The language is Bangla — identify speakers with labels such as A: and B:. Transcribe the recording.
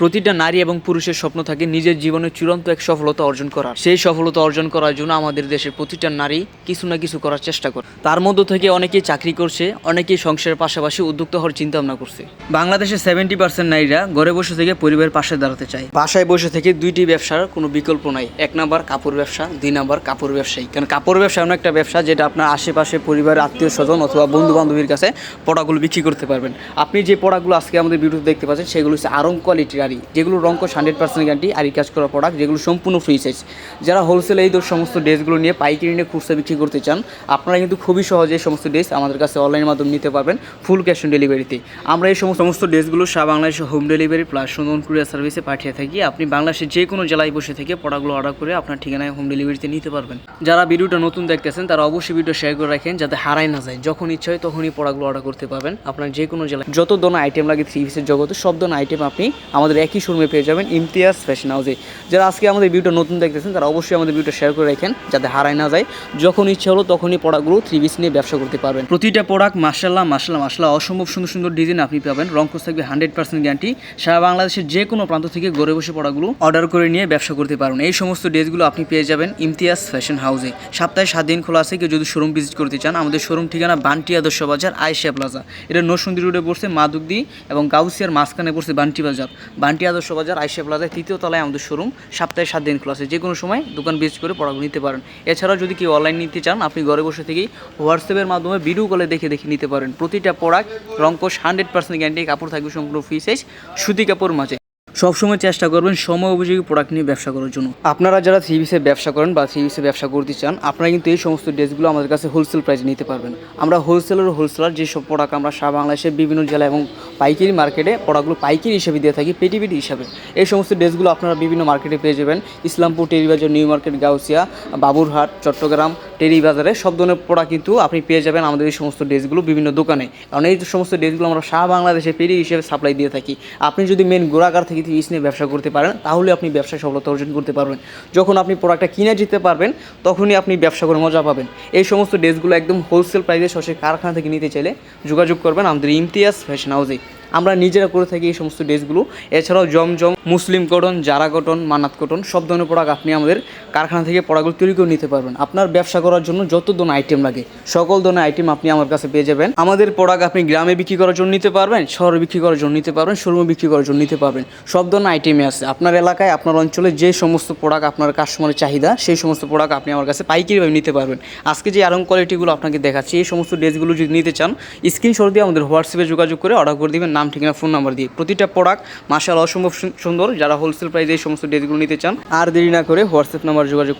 A: প্রতিটা নারী এবং পুরুষের স্বপ্ন থাকে নিজের জীবনে চূড়ান্ত এক সফলতা অর্জন করার। সেই সফলতা অর্জন করার জন্য আমাদের দেশের প্রতিটা নারী কিছু না কিছু করার চেষ্টা করে। তার মধ্য থেকে অনেকেই চাকরি করছে, অনেকেই সংসারের পাশাপাশি উদ্যোক্তা হওয়ার চিন্তা ভাবনা করছে। বাংলাদেশের সেভেন্টি পার্সেন্ট নারীরা ঘরে বসে থেকে পরিবারের পাশে দাঁড়াতে চায়। বাসায় বসে থেকে দুইটি ব্যবসার কোনো বিকল্প নাই। এক নাম্বার কাপড় ব্যবসা, দুই নাম্বার কাপড় ব্যবসায়ী। কারণ কাপড় ব্যবসা এমন একটা ব্যবসা যেটা আপনার আশেপাশে পরিবারের আত্মীয় স্বজন অথবা বন্ধু বান্ধবীর কাছে পড়াগুলো বিক্রি করতে পারবেন। আপনি যে পড়াগুলো আজকে আমাদের ভিডিওতে দেখতে পাচ্ছেন, সেগুলো হচ্ছে আরং কোয়ালিটির আরি যেগুলো রঙ্কশ হান্ড্রেড পার্সেন্ট গ্যারান্টি আরি কাজ করা প্রোডাক্ট যেগুলো সম্পূর্ণ ফ্রি সাইজ যারা হোলসেল এই সমস্ত ড্রেসগুলো নিয়ে পাইকারি নিয়ে খুচরা বিক্রি করতে চান, আপনারা কিন্তু খুবই সহজে এই সমস্ত ড্রেস আমাদের কাছে অনলাইনের মাধ্যমে নিতে পারবেন ফুল ক্যাশ অন ডেলিভারিতে আমরা এই সমস্ত সমস্ত ড্রেসগুলো সারা বাংলাদেশে হোম ডেলিভারি প্লাস সুন্দর কুরিয়ার সার্ভিসে পাঠিয়ে থাকি। আপনি বাংলাদেশের যে কোনো জেলায় বসে থেকে প্রোডাক্টগুলো অর্ডার করে আপনার ঠিকানায় হোম ডেলিভারিতে নিতে পারবেন। যারা ভিডিওটা নতুন দেখতেছেন, তারা অবশ্যই ভিডিও শেয়ার করে রাখেন যাতে হারাই না যায়। যখন ইচ্ছা হয় তখনই প্রোডাক্টগুলো অর্ডার করতে পারবেন। আপনার যে কোনো জেলায় যত ধরনের আইটেম লাগে থ্রি পিসের জগতে, সব ধরনের আইটেম আপনি আমাদের একই শোরুমে পেয়ে যাবেন ইমতিয়াজ ফ্যাশন হাউসে যারা আজকে আমাদের ভিডিওটা নতুন দেখতেছেন, তারা অবশ্যই আমাদের ভিডিওটা শেয়ার করে রাখেন, যাতে হারাই না যায়। যখন ইচ্ছা হলো, তখনই প্রোডাক্টগুলো থ্রি পিস নিয়ে ব্যবসা করতে পারবেন। প্রতিটা প্রোডাক্ট মাসাল্লাহ মাসাল্লাহ মাসাল্লাহ অসম্ভব সুন্দর সুন্দর ডিজাইন আপনি পাবেন। রংকোস থাকবে হান্ড্রেড পার্সেন্ট গ্যারান্টি সারা বাংলাদেশের যে কোনো প্রান্ত থেকে ঘরে বসে প্রোডাক্টগুলো অর্ডার করে নিয়ে ব্যবসা করতে পারবেন এই সমস্ত ড্রেসগুলো আপনি পেয়ে যাবেন ইমতিয়াজ ফ্যাশন হাউসে সপ্তাহে সাত দিন খোলা আছে, কেউ যদি শোরুম ভিজিট করতে চান, আমাদের শোরুম ঠিকানা বান্টি আদর্শ বাজার আয়সা প্লাজা এটা নরসুন্দি রোডে পড়ছে মাদুকদি এবং গাউসিয়ার মাঝখানে পড়ছে বান্টি বাজার। বান্টি আদর্শ বাজার, আইসে প্লাজায় তৃতীয় তলায় আমাদের শোরুম সপ্তাহে সাত দিন ক্লাসে যে কোনো সময় দোকান ভিজিট করে পড়াগুলো নিতে পারেন। এছাড়াও যদি কেউ অনলাইন নিতে চান, আপনি ঘরে বসে থেকেই হোয়াটসঅ্যাপের মাধ্যমে ভিডিও কলে দেখে দেখে নিতে পারেন। প্রতিটা প্রোডাক্ট রঙ্কশ হান্ড্রেড পার্সেন্ট গ্যারান্টি কাপড় থাকবে সম্পূর্ণ ফ্রি সাইজ সুতি কাপড় মাঝে। সবসময় চেষ্টা করবেন সময় উপযোগী প্রোডাক্ট নিয়ে ব্যবসা করার জন্য। আপনারা যারা পিসে ব্যবসা করেন বা পিসে ব্যবসা করতে চান, আপনারা কিন্তু এই সমস্ত ড্রেসগুলো আমাদের কাছে হোলসেল প্রাইসে নিতে পারবেন। আমরা হোলসেলার হোলসেলার যেসব প্রোডাক্ট আমরা সারা বাংলাদেশের বিভিন্ন জেলা এবং পাইকারি মার্কেটে প্রোডাক্টগুলো পাইকারি হিসেবে দিয়ে থাকি পেটি পেটি হিসাবে। এই সমস্ত ড্রেসগুলো আপনারা বিভিন্ন মার্কেটে পেয়ে যাবেন। ইসলামপুর, টেরিবাজার, নিউ মার্কেট, গাউসিয়া, বাবুরহাট, চট্টগ্রাম টেরি বাজারে সব ধরনের প্রোডাক্ট কিন্তু আপনি পেয়ে যাবেন আমাদের এই সমস্ত ড্রেসগুলো বিভিন্ন দোকানে। কারণ এই সমস্ত ড্রেসগুলো আমরা সারা বাংলাদেশে পেরি হিসেবে সাপ্লাই দিয়ে থাকি। আপনি যদি মেন গোড়াগার থেকে থ্রিস নিয়ে ব্যবসা করতে পারেন, তাহলে আপনি ব্যবসায় সফলতা অর্জন করতে পারবেন। যখন আপনি প্রোডাক্টটা কিনে যেতে পারবেন, তখনই আপনি ব্যবসা করে মজা পাবেন। এই সমস্ত ড্রেসগুলো একদম হোলসেল প্রাইসে সরাসরি কারখানা থেকে নিতে চাইলে যোগাযোগ করবেন আমাদের ইমতিয়াজ ফ্যাশন হাউসে আমরা নিজেরা করে থাকি এই সমস্ত ড্রেসগুলো। এছাড়াও Zamzam Muslim cotton, Zara cotton Manat cotton, সব ধরনের প্রোডাক্ট আপনি আমাদের কারখানা থেকে প্রোডাক্টগুলো তৈরি করে নিতে পারবেন। আপনার ব্যবসা করার জন্য যত ধরনের আইটেম লাগে, সকল ধরনের আইটেম আপনি আমার কাছে পেয়ে যাবেন। আমাদের প্রোডাক্ট আপনি গ্রামে বিক্রি করার জন্য নিতে পারবেন, শহরে বিক্রি করার জন্য নিতে পারবেন শোরুমে বিক্রি করার জন্য নিতে পারবেন। সব ধরনের আইটেমে আছে। আপনার এলাকায়, আপনার অঞ্চলে যে সমস্ত প্রোডাক্ট আপনার কাস্টমারের চাহিদা, সেই সমস্ত প্রোডাক্ট আপনি আমার কাছে পাইকারিভাবে নিতে পারবেন। আজকে যে আরং কোয়ালিটিগুলো আপনাকে দেখাচ্ছি, এই সমস্ত ড্রেসগুলো যদি নিতে চান স্ক্রিনশট দিয়ে আমাদের হোয়াটসঅ্যাপে যোগাযোগ করে অর্ডার করে দিবেন। নাম, ঠিকানা ফোন নাম্বার দিয়ে প্রতিটা প্রোডাক্ট মাসাল অসম্ভব সুন্দর। যারা হোলসেল প্রাইসে এই সমস্ত ড্রেসগুলো নিতে চান, আর দেরি না করে হোয়াটসঅ্যাপ নাম্বার যোগাযোগ